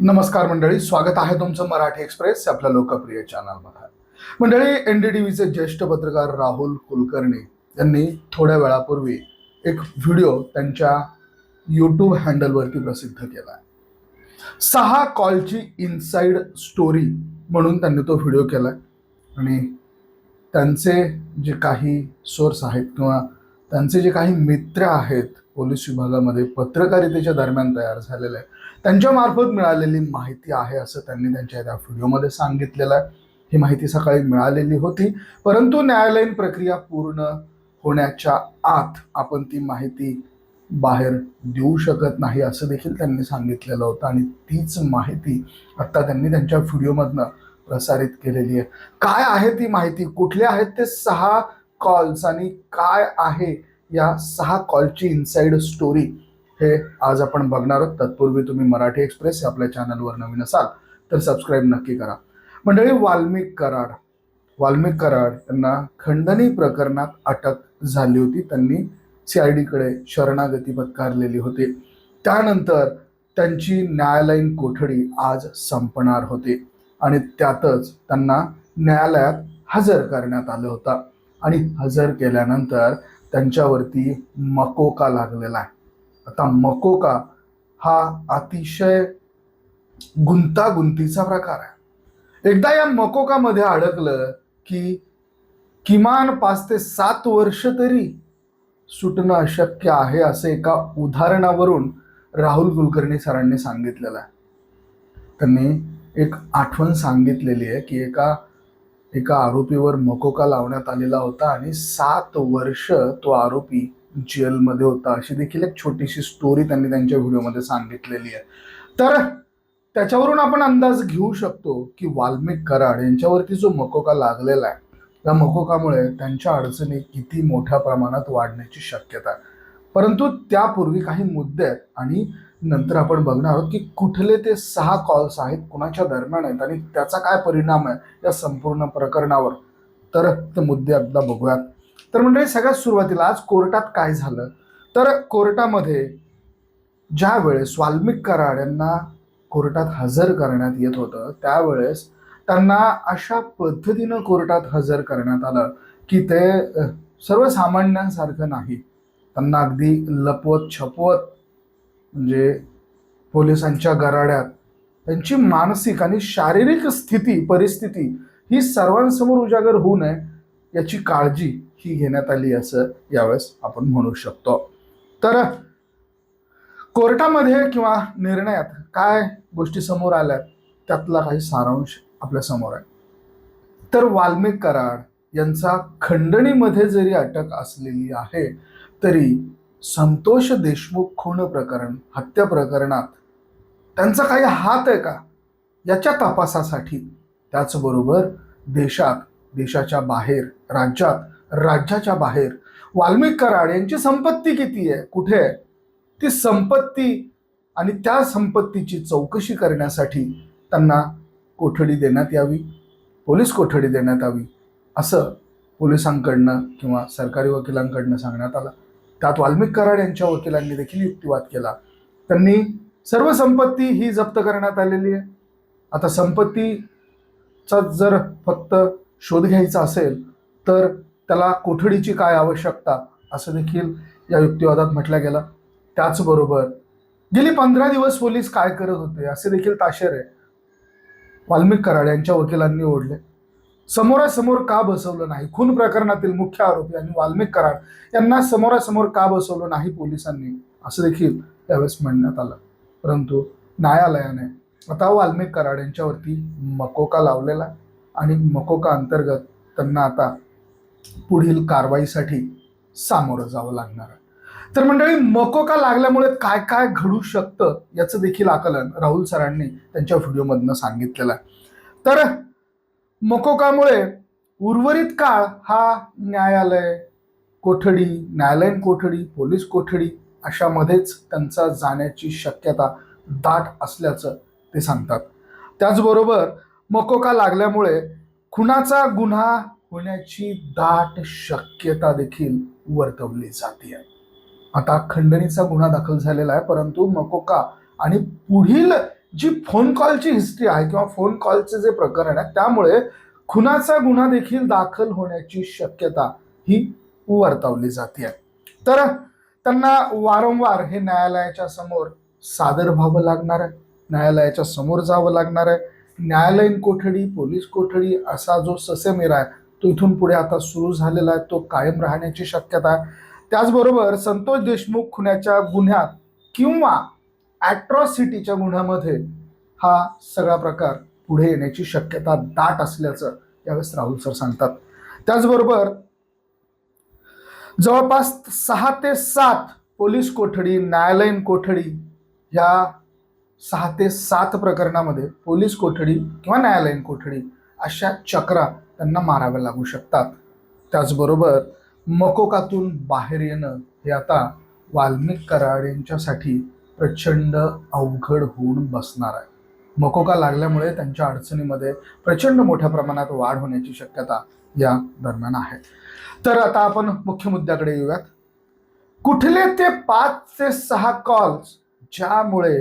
नमस्कार मंडळी स्वागत आहे तुमचं मराठी एक्सप्रेस आपल्या लोकप्रिय चॅनलमध्ये. मंडळी एन डी टी व्हीचे ज्येष्ठ पत्रकार राहुल कुलकर्णी यांनी थोड्या वेळापूर्वी एक व्हिडिओ त्यांच्या यूट्यूब हँडलवरती प्रसिद्ध केला आहे. सहा कॉलची इनसाइड स्टोरी म्हणून त्यांनी तो व्हिडिओ केला आणि त्यांचे जे काही सोर्स आहेत किंवा त्यांचे जे काही मित्र आहेत पोलीस विभागामध्ये पत्रकारितेच्या दरम्यान तयार झालेलं त्यांच्या मार्फत मिळालेली माहिती आहे असं त्यांनी त्यांच्या त्या व्हिडिओमध्ये सांगितलेलं आहे. ही माहिती सकाळी मिळालेली होती. परंतु न्यायालयीन प्रक्रिया पूर्ण होण्याच्या आत आपण ती माहिती बाहेर देऊ शकत नाही असं देखील त्यांनी सांगितलेलं होतं आणि तीच माहिती आत्ता त्यांनी त्यांच्या व्हिडिओमधनं प्रसारित केलेली आहे. काय आहे ती माहिती? कुठले आहेत ते सहा कॉल्स आणि काय आहे या सहा कॉलची इनसाइड स्टोरी हे आज आपण बघणार आहोत. तत्पूर्वी तुम्ही मराठी एक्सप्रेस आपल्या चॅनलवर नवीन असाल तर सबस्क्राईब नक्की करा. मंडळी वाल्मिक कराड. वाल्मिक कराड यांना खंडणी प्रकरणात अटक झाली होती. त्यांनी सी आय डीकडे शरणागती पत्कारलेली होती. त्यानंतर त्यांची न्यायालयीन कोठडी आज संपणार होती. आणि त्यातच त्यांना न्यायालयात हजर करण्यात आलं होतं. आणि हजर केल्यानंतर त्यांच्यावरती मकोका लागलेला आहे. आता मकोका हा अतिशय गुंतागुंतीचा प्रकार आहे. एकदा या मकोकामध्ये अडकलं की किमान पाच ते सात वर्ष तरी सुटणं अशक्य आहे असं एका उदाहरणावरून राहुल कुलकर्णी सरांनी सांगितलेलं आहे. त्यांनी एक आठवण सांगितलेली आहे की एका एका आरोपीवर मकोका लावण्यात आलेला होता आणि सात वर्ष तो आरोपी जेलमध्ये होता. अशी देखील एक छोटीशी स्टोरी त्यांनी त्यांच्या व्हिडिओमध्ये सांगितलेली आहे. तर त्याच्यावरून आपण अंदाज घेऊ शकतो की वाल्मिक कराड यांच्यावरती जो मकोका लागलेला आहे त्या मकोकामुळे त्यांच्या अडचणी किती मोठ्या प्रमाणात वाढण्याची शक्यता आहे. परंतु त्यापूर्वी काही मुद्दे आहेत आणि नंतर आपण बघणार आहोत की कुठले ते सहा कॉल्स आहेत कुणाच्या दरम्यान आहेत आणि त्याचा काय परिणाम आहे या संपूर्ण प्रकरणावर. तर ते मुद्दे एकदा बघूयात. तर म्हणजे सगळ्यात सुरुवातीला आज कोर्टात काय झालं? तर कोर्टामध्ये ज्या वेळेस वाल्मिक कराड यांना कोर्टात हजर करण्यात येत होतं त्यावेळेस त्यांना अशा पद्धतीनं कोर्टात हजर करण्यात आलं की ते सर्वसामान्यांसारखं नाही. त्यांना अगदी लपवत छपवत म्हणजे पोलिसांच्या गराड्यात. त्यांची मानसिक आणि शारीरिक स्थिती परिस्थिती ही सर्वांसमोर उजागर होऊ नये याची काळजी ही घेण्यात आली असं यावेळेस आपण म्हणू शकतो. तर कोर्टामध्ये किंवा निर्णयात काय गोष्टी समोर आल्यात? त्यातला काही सारांश आपल्यासमोर आहे. तर वाल्मिक कराड यांचा खंडणीमध्ये जरी अटक असलेली आहे तरी संतोष देशमुख खून प्रकरण हत्या प्रकरणात. त्यांचा काही हात आहे का? याच्या तपासासाठी त्याचबरोबर देशात देशाच्या बाहेर राज्यात राज्याच्या बाहेर. वाल्मिक कराड यांची संपत्ती किती आहे? कुठे आहे? ती संपत्ती आणि त्या संपत्तीची चौकशी करण्यासाठी त्यांना कोठडी देण्यात यावी? पोलीस कोठडी देण्यात यावी? असं पोलिसांकडनं किंवा सरकारी वकिलांकडनं सांगण्यात आलं. त्यात वाल्मिक कराड यांच्या वकिलांनी देखील युक्तिवाद केला. त्यांनी सर्व संपत्ती ही जप्त करण्यात आलेली आहे. आता संपत्तीचा जर फक्त शोध घ्यायचा असेल तर त्याला कोठडीची काय आवश्यकता असं देखील या युक्तिवादात म्हटलं गेलं. त्याचबरोबर गेली पंधरा दिवस पोलीस काय करत होते असे देखील ताशेर आहे वाल्मिक कराड यांच्या वकिलांनी ओढले. समोरासमोर का बसवलं नाही? खून प्रकरणातील मुख्य आरोपी आणि वाल्मिक कराड यांना समोरासमोर का बसवलं नाही पोलिसांनी? असं देखील त्यावेळेस म्हणण्यात आलं. परंतु न्यायालयाने आता वाल्मिक कराड यांच्यावरती मकोका लावलेला आणि मकोका अंतर्गत त्यांना आता पुढील कारवाईसाठी सामोरं जावं लागणार आहे. तर मंडळी मकोका लागल्यामुळे काय काय घडू शकतं याचं देखील आकलन राहुल सरांनी त्यांच्या व्हिडिओमधनं सांगितलेलं आहे. तर मकोकामुळे उर्वरित काळ हा न्यायालय कोठडी न्यायालयीन कोठडी पोलीस कोठडी अशामध्येच त्यांचा जाण्याची शक्यता दाट असल्याचं ते सांगतात. त्याचबरोबर मकोका लागल्यामुळे खुनाचा गुन्हा होण्याची दाट शक्यता देखील वर्तवली जाते आता खंडणीचा गुन्हा दाखल झालेला आहे परंतु मकोका आणि पुढील जी फोन कॉलची हिस्ट्री आहे किंवा फोन कॉलचे जे प्रकरण आहे त्यामुळे खुनाचा गुन्हा देखील दाखल होण्याची शक्यता ही वर्तवली जाते तर त्यांना वारंवार हे न्यायालयाच्या समोर सादर व्हावं लागणार आहे. न्यायालयाच्या समोर जावं लागणार आहे. न्यायालयीन कोठडी पोलीस कोठडी असा जो ससेमेरा आहे तो इथून पुढे आता सुरू झालेला आहे तो कायम राहण्याची शक्यता आहे. त्याचबरोबर संतोष देशमुख खुन्याच्या गुन्ह्यात किंवा ॲट्रॉसिटीच्या गुन्ह्यामध्ये हा सगळा प्रकार पुढे येण्याची शक्यता दाट असल्याचं यावेळेस राहुल सर सांगतात. त्याचबरोबर जवळपास सहा ते सात पोलीस कोठडी न्यायालयीन कोठडी ह्या सहा ते सात प्रकरणामध्ये पोलीस कोठडी किंवा न्यायालयीन कोठडी अशा चक्रा त्यांना माराव्या लागू शकतात. त्याचबरोबर मकोकातून बाहेर येणं हे आता वाल्मिक कराड यांच्यासाठी प्रचंड अवघड होऊन बसणार आहे. मकोका लागल्यामुळे त्यांच्या अडचणीमध्ये प्रचंड मोठ्या प्रमाणात वाढ होण्याची शक्यता या दरम्यान आहे. तर आता आपण मुख्य मुद्द्याकडे येऊयात. कुठले ते पाच ते सहा कॉल्स ज्यामुळे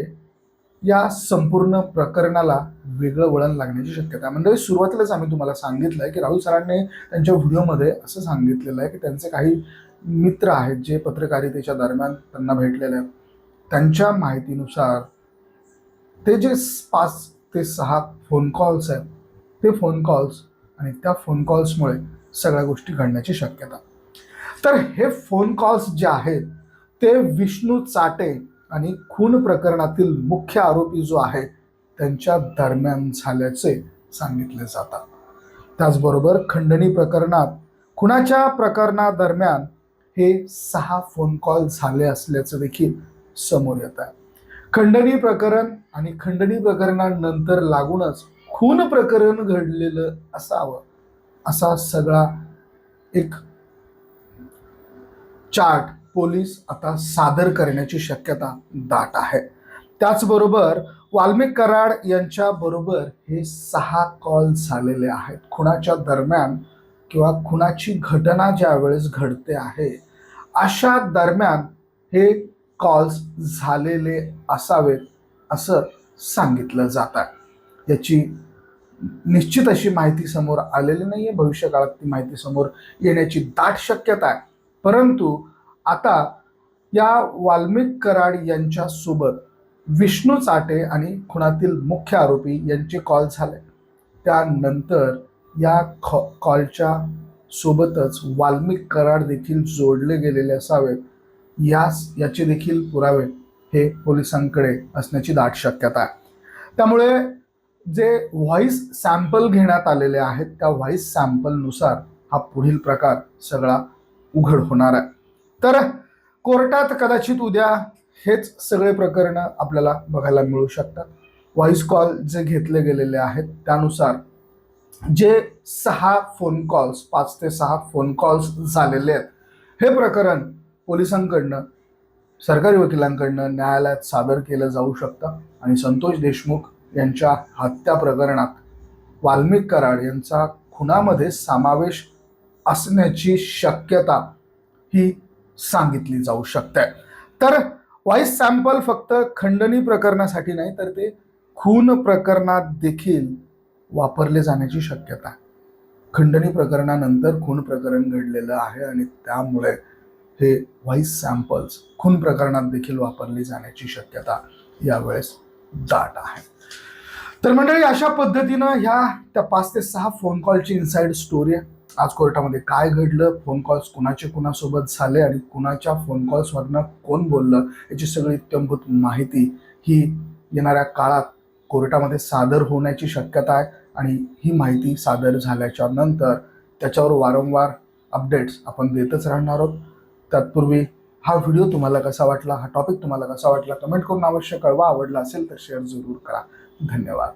या संपूर्ण प्रकरणाला वेगळं वळण लागण्याची शक्यता आहे? म्हणजे सुरुवातीलाच आम्ही तुम्हाला सांगितलं आहे की राहुल सरांनी त्यांच्या व्हिडिओमध्ये असं सांगितलेलं आहे की त्यांचे काही मित्र आहेत जे पत्रकारितेच्या दरम्यान त्यांना भेटलेले आहेत. त्यांच्या माहितीनुसार ते जे पाच ते सहा फोन कॉल्स आहेत ते फोन कॉल्स आणि त्या फोन कॉल्समुळे सगळ्या गोष्टी घडण्याची शक्यता. तर हे फोन कॉल्स जे आहेत ते विष्णू चाटे आणि खून प्रकरणातील मुख्य आरोपी जो आहे त्यांच्या दरम्यान झाल्याचे सांगितले जातात. त्याचबरोबर खंडणी प्रकरणात खुनाच्या प्रकरणादरम्यान हे सहा फोन कॉल झाले असल्याचं देखील समोर येत आहे. खंडणी प्रकरण आणि खंडणी प्रकरणानंतर लागूनच खून प्रकरण घडलेलं असावं असा सगळा एक चार्ट पोलीस आता सादर करण्याची शक्यता दाट आहे. त्याचबरोबर वाल्मिक कराड यांच्या बरोबर हे सहा कॉल झालेले आहेत. खुनाच्या दरम्यान किंवा खुनाची घटना ज्या वेळेस घडते आहे अशा दरम्यान हे कॉल्स झालेले असावेत असं सांगितलं जात. आहे याची निश्चित अशी माहिती समोर आलेली नाही आहे भविष्यकाळात ती माहिती समोर येण्याची दाट शक्यता आहे. परंतु आता या वाल्मिक कराड यांच्यासोबत विष्णू चाटे आणि खुणातील मुख्य आरोपी यांचे कॉल झाले. त्यानंतर या खॉ कॉलच्या सोबतच वाल्मिक कराड देखील जोडले गेलेले असावेत. यास याचे देखील पुरावे हे पोलिसांकडे असण्याची दाट शक्यता आहे. त्यामुळे जे व्हॉइस सॅम्पल घेण्यात आलेले आहेत त्या व्हॉइस सॅम्पलनुसार हा पुढील प्रकार सगळा उघड होणार आहे. तर कोर्टात कदाचित उद्या हेच सगळे प्रकरणं आपल्याला बघायला मिळू शकतात. व्हॉइस कॉल जे घेतले गेलेले आहेत त्यानुसार जे सहा फोन कॉल्स पाच ते सहा फोन कॉल्स झालेले आहेत हे प्रकरण पोलिसांकडनं सरकारी वकिलांकडनं न्यायालयात सादर केलं जाऊ शकतं. आणि संतोष देशमुख यांच्या हत्या प्रकरणात वाल्मिक कराड यांचा खुनामध्ये समावेश असण्याची शक्यता ही सांगितली जाऊ शकते. तर व्हॉइस सॅम्पल फक्त खंडणी प्रकरणासाठी नाही तर ते खून प्रकरणात देखील वापरले जाण्याची शक्यता खंडणी प्रकरणानंतर खून प्रकरण घडलेलं आहे आणि त्यामुळे हे व्हॉइस सॅम्पल्स खून प्रकरणात देखील वापरली जाण्याची शक्यता यावेळेस दाट आहे. तर मंडळी अशा पद्धतीनं ह्या त्या पाच ते सहा फोन कॉलची इनसाइड स्टोरी आहे. आज कोर्टामध्ये काय घडलं? फोन कॉल्स कुणाचे कुणासोबत झाले आणि कुणाच्या फोन कॉल्सवरनं कोण बोललं? याची सगळी इत्यंभूत माहिती ही येणाऱ्या काळात कोर्टामध्ये सादर होण्याची शक्यता आहे आणि ही माहिती सादर झाल्याच्यानंतर त्याच्यावर वारंवार अपडेट्स आपण देतच राहणार आहोत. तत्पूर्वी हा व्हिडिओ तुम्हाला कसा वाटला? हा टॉपिक तुम्हाला कसा वाटला? कमेंट करून अवश्य कळवा. आवडला असेल तर शेअर जरूर करा. धन्यवाद.